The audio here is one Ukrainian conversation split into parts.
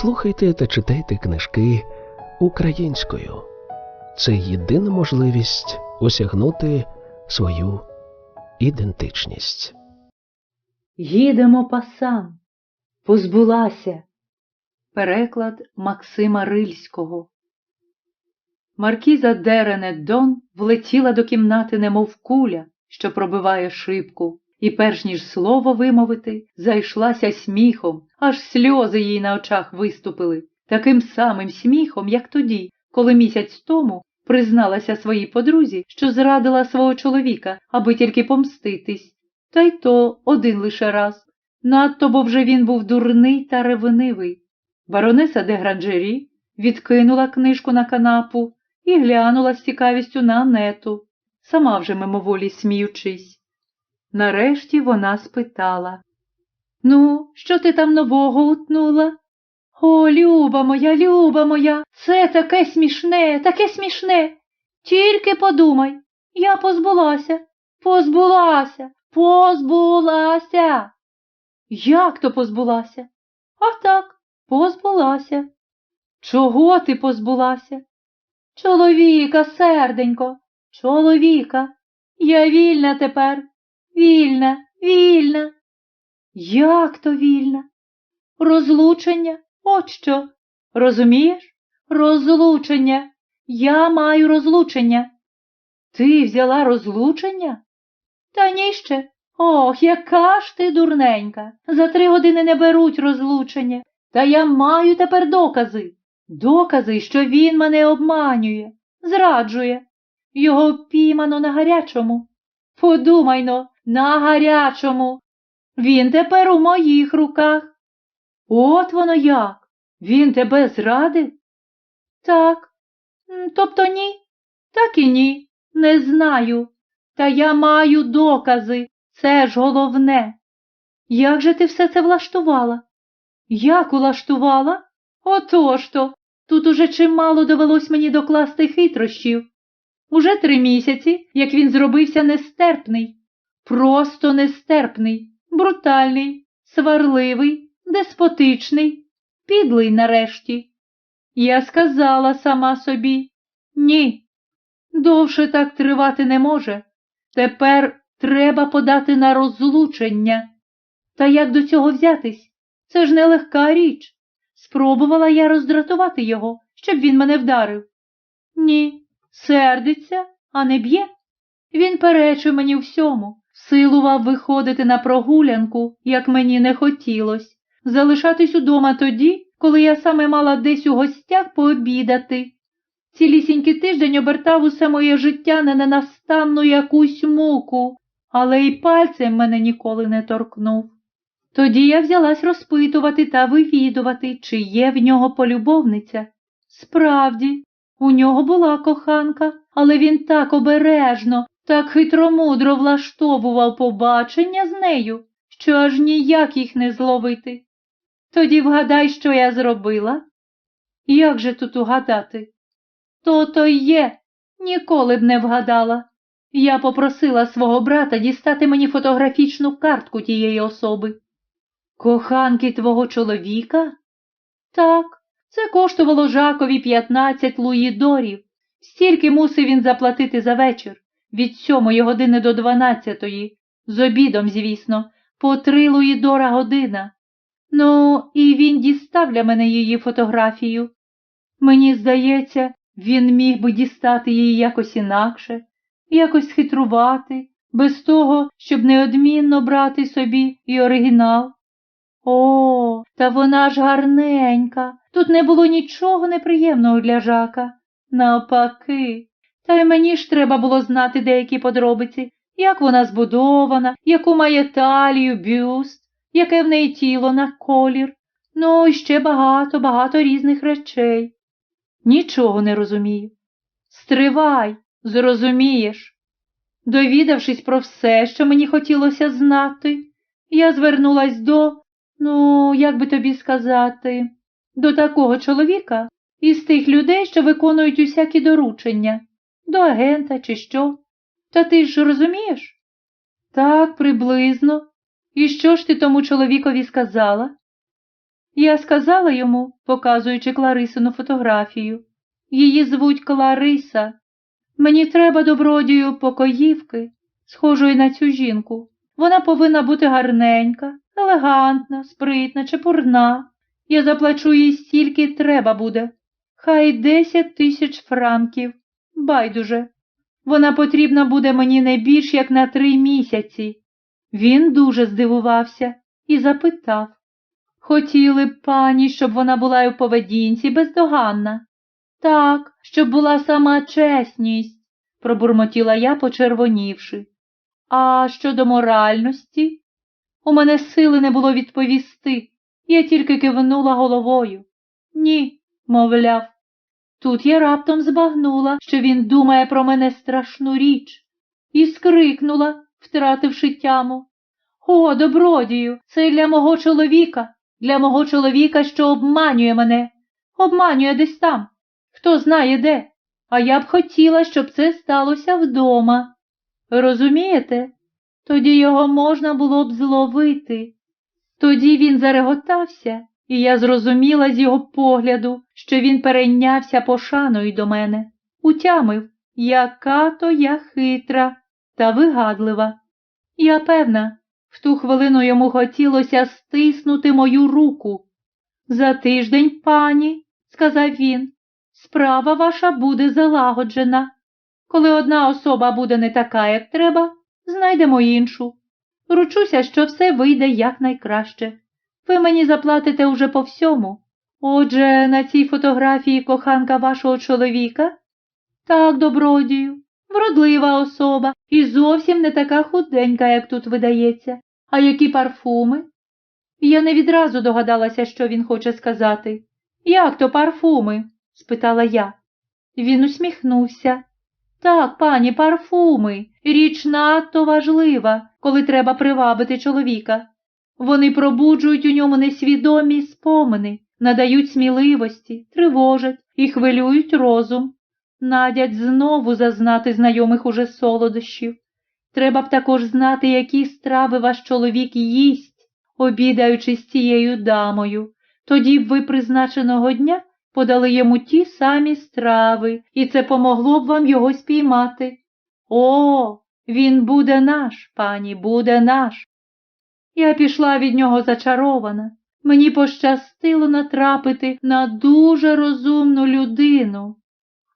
Слухайте та читайте книжки українською. Це єдина можливість осягнути свою ідентичність. Їдемо пасан. Позбулася. Переклад Максима Рильського. Маркіза Дерене Дон влетіла до кімнати, немов куля, що пробиває шибку, і, перш ніж слово вимовити, зайшлася сміхом, аж сльози їй на очах виступили, таким самим сміхом, як тоді, коли місяць тому призналася своїй подрузі, що зрадила свого чоловіка, аби тільки помститись. Та й то один лише раз. Надто бо вже він був дурний та ревнивий. Баронеса де Гранджері відкинула книжку на канапу і глянула з цікавістю на Анету, сама вже мимоволі сміючись. Нарешті вона спитала Ну, що ти там нового утнула? О, люба моя, люба моя, це таке смішне, таке смішне. Тільки подумай, я позбулася, позбулася, позбулася. Як то позбулася? А так, позбулася. Чого ти позбулася? Чоловіка, серденько, чоловіка. Я вільна тепер. Вільна, вільна. Як то вільна? Розлучення? От що. Розумієш? Розлучення. Я маю розлучення. Ти взяла розлучення? Та ні ще. Ох, яка ж ти дурненька. За три години не беруть розлучення. Та я маю тепер докази. Докази, що він мене обманює, зраджує. Його піймано на гарячому. Подумайно, на гарячому. Він тепер у моїх руках. От воно як. Він тебе зрадив? Так. Тобто ні? Так і ні. Не знаю. Та я маю докази. Це ж головне. Як же ти все це влаштувала? Як улаштувала? Отож то. Тут уже чимало довелось мені докласти хитрощів. Уже три місяці, як він зробився нестерпний, просто нестерпний, брутальний, сварливий, деспотичний, підлий нарешті. Я сказала сама собі ні. Довше так тривати не може. Тепер треба подати на розлучення. Та як до цього взятись? Це ж нелегка річ. Спробувала я роздратувати його, щоб він мене вдарив. Ні, сердиться, а не б'є. Він перечив мені всьому, силував виходити на прогулянку, як мені не хотілось, залишатись удома тоді, коли я саме мала десь у гостях пообідати. Цілісінький тиждень обертав усе моє життя на ненастанну якусь муку, але й пальцем мене ніколи не торкнув. Тоді я взялась розпитувати та вивідувати, чи є в нього полюбовниця. Справді, у нього була коханка, але він так обережно, так хитромудро влаштовував побачення з нею, що аж ніяк їх не зловити. Тоді вгадай, що я зробила? Як же тут угадати? То-то й є, ніколи б не вгадала. Я попросила свого брата дістати мені фотографічну картку тієї особи. Коханки твого чоловіка? Так, це коштувало Жакові 15 луїдорів. Стільки мусив він заплатити за вечір, від сьомої години до дванадцятої, з обідом, звісно, по три луїдора година. Ну, і він дістав для мене її фотографію. Мені здається, він міг би дістати її якось інакше, якось схитрувати, без того, щоб неодмінно брати собі і оригінал. О, та вона ж гарненька. Тут не було нічого неприємного для жака. Навпаки, та й мені ж треба було знати деякі подробиці, як вона збудована, яку має талію, бюст, яке в неї тіло на колір, ну і ще багато, багато різних речей. Нічого не розумію. Стривай, зрозумієш. Довідавшись про все, що мені хотілося знати, я звернулась до, ну, як би тобі сказати, до такого чоловіка із тих людей, що виконують усякі доручення, до агента чи що. Та ти ж розумієш? Так, приблизно. І що ж ти тому чоловікові сказала? Я сказала йому, показуючи Кларисину фотографію. Її звуть Клариса. Мені треба добродію покоївки, схожої на цю жінку. Вона повинна бути гарненька, елегантна, спритна, чепурна. Я заплачу їй стільки треба буде. Хай десять тисяч франків. Байдуже. Вона потрібна буде мені не більш як на три місяці. Він дуже здивувався і запитав. Хотіли б пані, щоб вона була й у поведінці бездоганна. Так, щоб була сама чесність, пробурмотіла я, почервонівши. А щодо моральності? У мене сили не було відповісти, я тільки кивнула головою. Ні, мовляв. Тут я раптом збагнула, що він думає про мене страшну річ, і скрикнула, втративши тяму. О, добродію, це для мого чоловіка, для мого чоловіка, що обманює мене, обманює десь там, хто знає де. А я б хотіла, щоб це сталося вдома. Розумієте? Тоді його можна було б зловити. Тоді він зареготався, і я зрозуміла з його погляду, що він перейнявся пошаною до мене, утямив, яка то я хитра та вигадлива. Я певна, в ту хвилину йому хотілося стиснути мою руку. За тиждень, пані, сказав він, справа ваша буде залагоджена. Коли одна особа буде не така, як треба, знайдемо іншу. Ручуся, що все вийде якнайкраще. Ви мені заплатите уже по всьому. Отже, на цій фотографії коханка вашого чоловіка? Так, добродію, вродлива особа і зовсім не така худенька, як тут видається. А які парфуми? Я не відразу догадалася, що він хоче сказати. Як то парфуми? спитала я. Він усміхнувся. Так, пані, парфуми. Річ надто важлива, коли треба привабити чоловіка. Вони пробуджують у ньому несвідомі спомини, надають сміливості, тривожать і хвилюють розум, надять знову зазнати знайомих уже солодощів. Треба б також знати, які страви ваш чоловік їсть, обідаючи з цією дамою. Тоді б ви призначеного дня подали йому ті самі страви, і це помогло б вам його спіймати. О, він буде наш, пані, буде наш. Я пішла від нього зачарована. Мені пощастило натрапити на дуже розумну людину.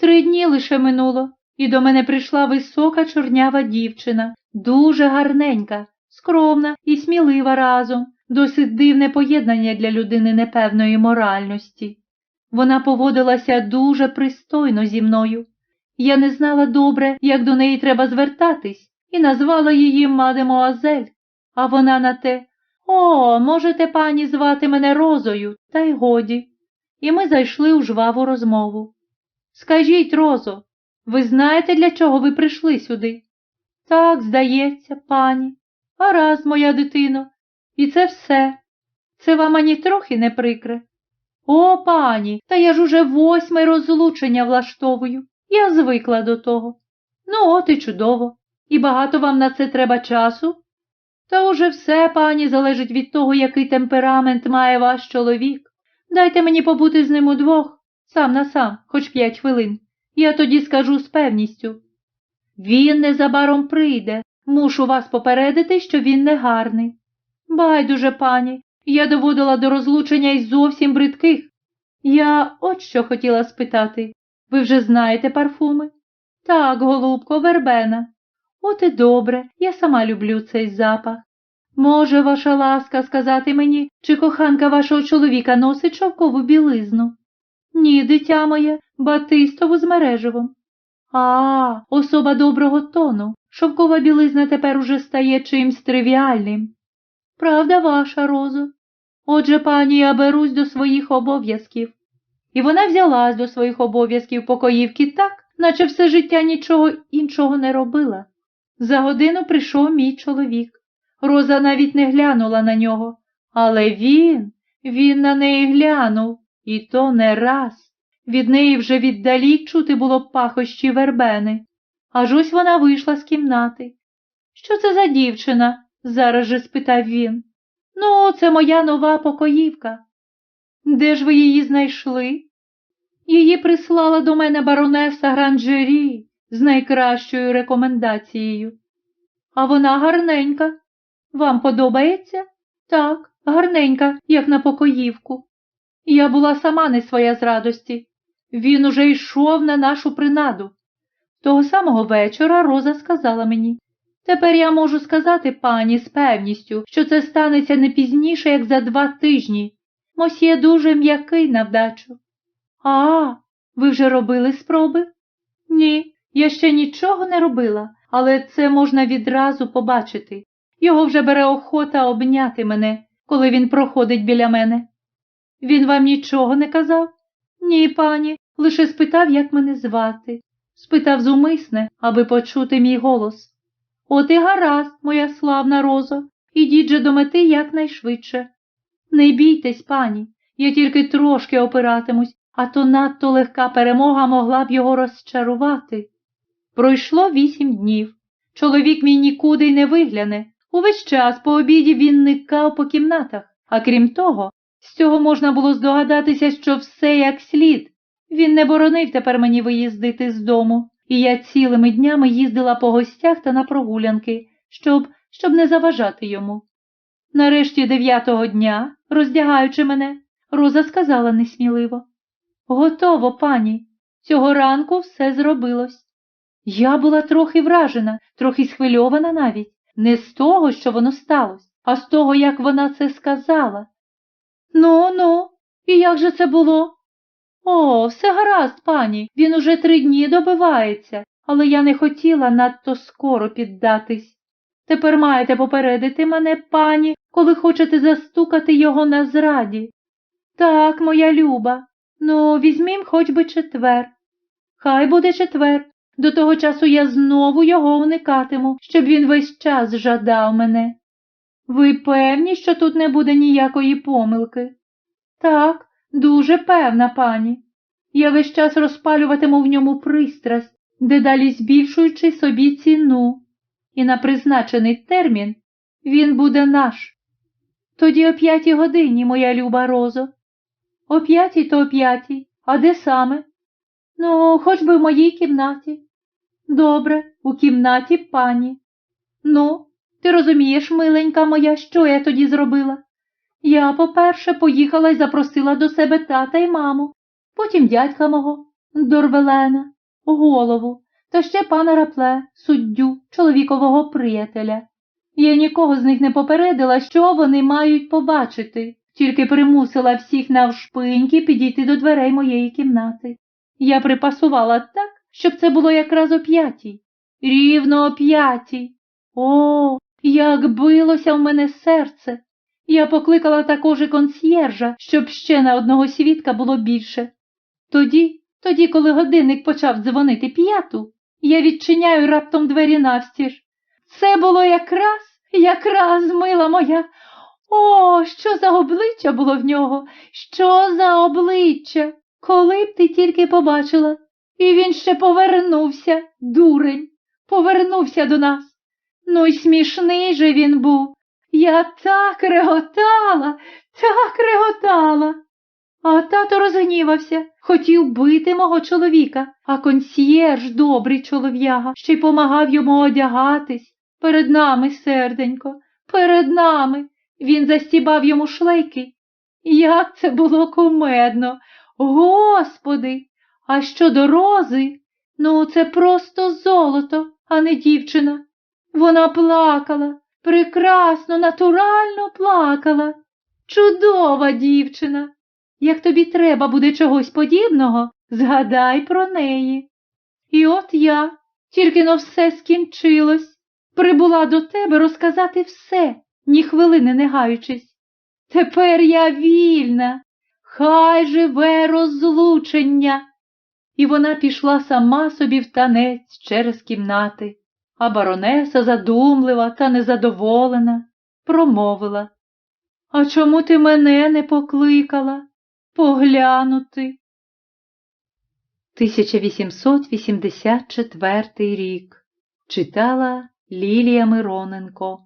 Три дні лише минуло, і до мене прийшла висока чорнява дівчина, дуже гарненька, скромна і смілива разом, досить дивне поєднання для людини непевної моральності. Вона поводилася дуже пристойно зі мною. Я не знала добре, як до неї треба звертатись, і назвала її мадемуазель. А вона на те О, можете пані звати мене Розою, та й годі. І ми зайшли у жваву розмову. Скажіть, Розо, ви знаєте, для чого ви прийшли сюди? Так, здається, пані. А раз, моя дитино, і це все. Це вам ані трохи не прикре. О, пані, та я ж уже восьме розлучення влаштовую. Я звикла до того. Ну, от і чудово. І багато вам на це треба часу? Та уже все, пані, залежить від того, який темперамент має ваш чоловік. Дайте мені побути з ним удвох, сам на сам, хоч п'ять хвилин. Я тоді скажу з певністю. Він незабаром прийде. Мушу вас попередити, що він не гарний. Байдуже, пані, я доводила до розлучення й зовсім бридких. Я от що хотіла спитати. Ви вже знаєте парфуми? Так, голубко, вербена. От і добре, я сама люблю цей запах. Може, ваша ласка сказати мені, чи коханка вашого чоловіка носить шовкову білизну? Ні, дитя моє, батистову з мережевом. А, особа доброго тону. Шовкова білизна тепер уже стає чимсь тривіальним. Правда ваша, Розо? Отже, пані, я берусь до своїх обов'язків. І вона взялась до своїх обов'язків покоївки так, наче все життя нічого іншого не робила. За годину прийшов мій чоловік. Роза навіть не глянула на нього, але він, він на неї глянув, і то не раз. Від неї вже віддалік чути було пахощі вербени. Аж ось вона вийшла з кімнати. Що це за дівчина? зараз же спитав він. Ну, це моя нова покоївка. Де ж ви її знайшли? Її прислала до мене баронеса Гранжері з найкращою рекомендацією. А вона гарненька. Вам подобається? Так, гарненька, як на покоївку. Я була сама не своя з радості. Він уже йшов на нашу принаду. Того самого вечора Роза сказала мені. Тепер я можу сказати пані з певністю, що це станеться не пізніше, як за два тижні. Мосьє дуже м'який на вдачу. А, ви вже робили спроби? Ні, я ще нічого не робила, але це можна відразу побачити. Його вже бере охота обняти мене, коли він проходить біля мене. Він вам нічого не казав? Ні, пані, лише спитав, як мене звати. Спитав зумисне, аби почути мій голос. От і гаразд, моя славна розо, ідіть же до мети якнайшвидше. Не бійтесь, пані, я тільки трошки опиратимусь, а то надто легка перемога могла б його розчарувати. Пройшло вісім днів. Чоловік мій нікуди й не вигляне. Увесь час по обіді він никав по кімнатах, а крім того, з цього можна було здогадатися, що все як слід. Він не боронив тепер мені виїздити з дому, і я цілими днями їздила по гостях та на прогулянки, щоб, щоб не заважати йому. Нарешті дев'ятого дня, роздягаючи мене, Роза сказала несміливо. Готово, пані, цього ранку все зробилось. Я була трохи вражена, трохи схвильована навіть, не з того, що воно сталося, а з того, як вона це сказала. Ну, ну, і як же це було? О, все гаразд, пані, він уже три дні добивається, але я не хотіла надто скоро піддатись. Тепер маєте попередити мене, пані, коли хочете застукати його на зраді. Так, моя люба, ну, візьмім хоч би четвер. Хай буде четвер. До того часу я знову його уникатиму, щоб він весь час жадав мене. Ви певні, що тут не буде ніякої помилки? Так, дуже певна, пані. Я весь час розпалюватиму в ньому пристрасть, дедалі збільшуючи собі ціну, і на призначений термін він буде наш. Тоді о п'ятій годині, моя люба Розо. О п'ятій то о п'ятій. А де саме? Ну, хоч би в моїй кімнаті. Добре, у кімнаті пані. Ну, ти розумієш, миленька моя, що я тоді зробила? Я, по-перше, поїхала і запросила до себе тата й маму, потім дядька мого, Дорвелена, голову, та ще пана Рапле, суддю, чоловікового приятеля. Я нікого з них не попередила, що вони мають побачити, тільки примусила всіх навшпиньки підійти до дверей моєї кімнати. Я припасувала так, щоб це було якраз о п'ятій. Рівно о п'ятій. О, як билося в мене серце. Я покликала також і консьєржа, щоб ще на одного свідка було більше. Тоді, тоді, коли годинник почав дзвонити п'яту, я відчиняю раптом двері навстіж. Це було якраз, якраз, мила моя. О, що за обличчя було в нього, що за обличчя, коли б ти тільки побачила. І він ще повернувся, дурень, повернувся до нас. Ну й смішний же він був. Я так реготала, так реготала. А тато розгнівався, хотів бити мого чоловіка, а консьєрж, добрий чолов'яга, ще й помагав йому одягатись. Перед нами, серденько, перед нами. Він застібав йому шлейки. Як це було кумедно. Господи, а щодо рози, ну це просто золото, а не дівчина. Вона плакала, прекрасно, натурально плакала. Чудова дівчина. Як тобі треба буде чогось подібного, згадай про неї. І от я, тільки но все скінчилось, прибула до тебе розказати все, ні хвилини не гаючись. Тепер я вільна, хай живе розлучення. І вона пішла сама собі в танець через кімнати, а баронеса, задумлива та незадоволена, промовила А чому ти мене не покликала? Поглянути. 1884 рік читала Лілія Мироненко